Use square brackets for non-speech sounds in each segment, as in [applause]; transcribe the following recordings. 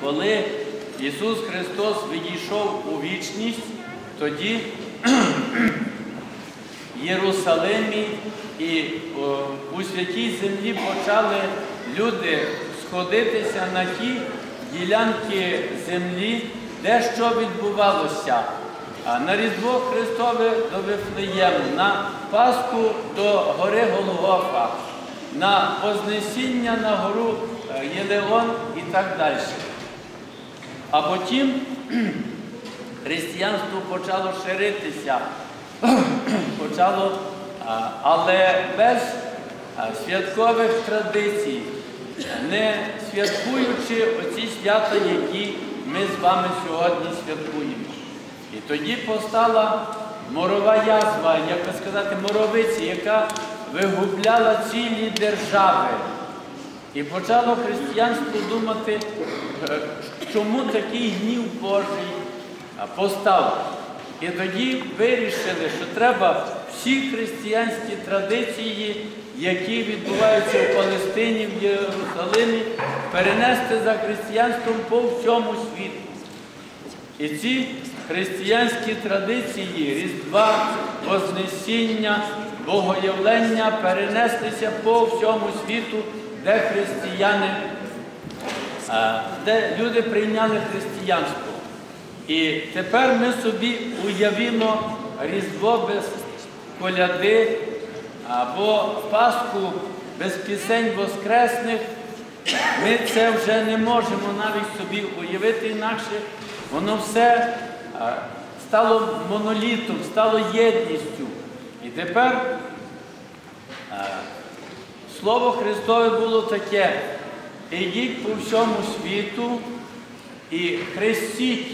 коли Ісус Христос відійшов у вічність, тоді [clears throat] Єрусалимі і у святій землі почали люди сходитися на ті ділянки землі, де що відбувалося. А на Різдво Христове до Вифлеєму, на Пасху до гори Голгофа, на Вознесіння на гору е, Єлеон і так далі. А потім [clears throat] християнство почало ширитися, [clears throat] почало, але без святкових традицій, не святкуючи оці свята, які ми з вами сьогодні святкуємо. І тоді постала морова язва, як би сказати, моровиці, яка вигубляла цілі держави. І почало християнство думати, е, чому такий гнів Божий постав. І тоді вирішили, що треба всі християнські традиції, які відбуваються в Палестині, в Єрусалимі, перенести за християнством по всьому світу. І ці християнські традиції Різдва, Вознесіння, Богоявлення перенеслися по всьому світу, де християни, де люди прийняли християнство. І тепер ми собі уявімо Різдво без коляди або Пасху без пісень воскресних. Ми це вже не можемо навіть собі уявити інакше. Воно все стало монолітом, стало єдністю. І тепер Слово Христове було таке. Ідіть по всьому світу і хрестіть.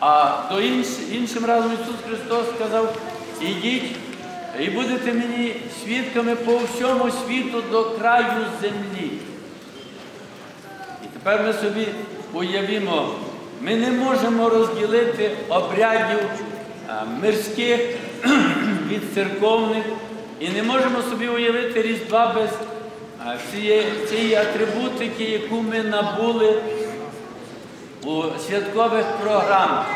А до інш, іншим разом Ісус Христос сказав, ідіть і будете мені свідками по всьому світу до краю землі. І тепер ми собі уявімо, ми не можемо розділити обрядів а, мирських [clears throat] від церковних, і не можемо собі уявити Різдва без цієї, атрибутики, яку ми набули у святкових програмах.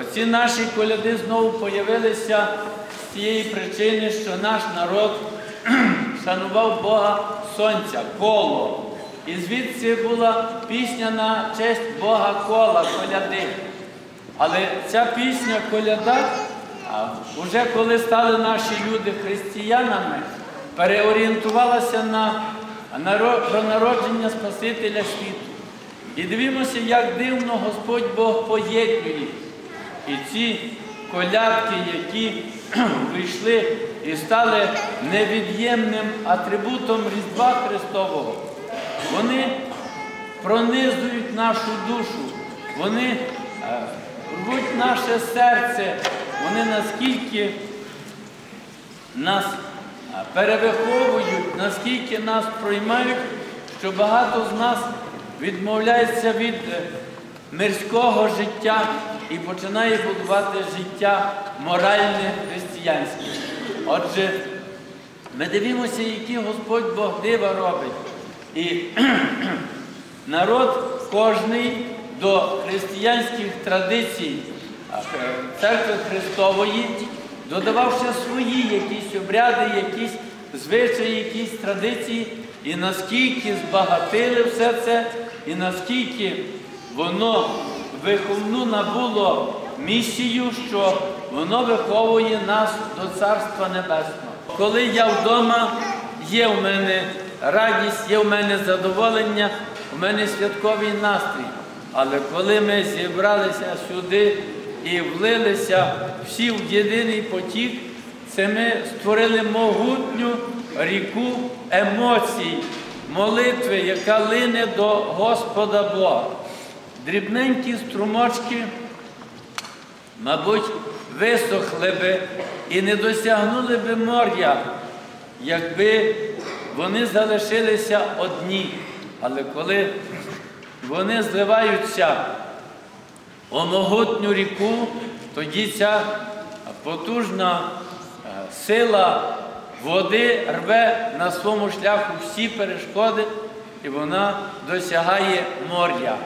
Оці наші коляди знову появилися з тієї причини, що наш народ [clears throat] шанував Бога Сонця, коло. І звідси була пісня на честь Бога кола, коляди. Але ця пісня коляда, вже коли стали наші люди християнами, переорієнтувалася на про народження Спасителя світу. І дивимося, як дивно Господь Бог поєднує. І ці колядки, які [clears throat] прийшли і стали невід'ємним атрибутом Різдва Христового, вони пронизують нашу душу, вони е, рвуть наше серце, вони наскільки нас перевиховують, наскільки нас проймають, що багато з нас відмовляється від е, мирського життя і починає будувати життя моральне християнське. Отже, ми дивимося, які Господь Бог дива робить. І [clears throat] народ кожний до християнських традицій е, церкви Христової, додававши свої якісь обряди, якісь звичаї, якісь традиції, і наскільки збагатили все це, і наскільки воно виховну набуло місію, що воно виховує нас до Царства Небесного. Коли я вдома, є в мене радість, є в мене задоволення, у мене святковий настрій. Але коли ми зібралися сюди і влилися всі в єдиний потік, це ми створили могутню ріку емоцій, молитви, яка лине до Господа Бога. Дрібненькі струмочки, мабуть, висохли би і не досягнули би моря, якби вони залишилися одні. Але коли вони зливаються у могутню ріку, тоді ця потужна е, сила води рве на своєму шляху всі перешкоди, і вона досягає моря.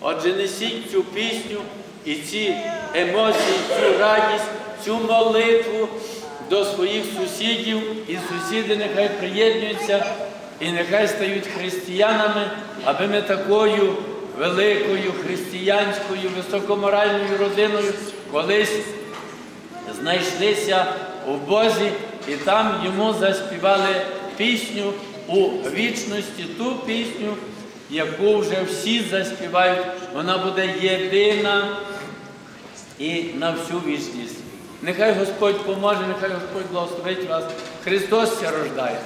Отже, несіть цю пісню і ці емоції, цю радість, цю молитву до своїх сусідів, і сусіди нехай приєднуються і нехай стають християнами, аби ми такою великою християнською, високоморальною родиною колись знайшлися у Бозі і там йому заспівали пісню у вічності, ту пісню, яку вже всі заспівають. Вона буде єдина і на всю вічність. Нехай Господь поможе, нехай Господь благословить вас. Христос ся рождає.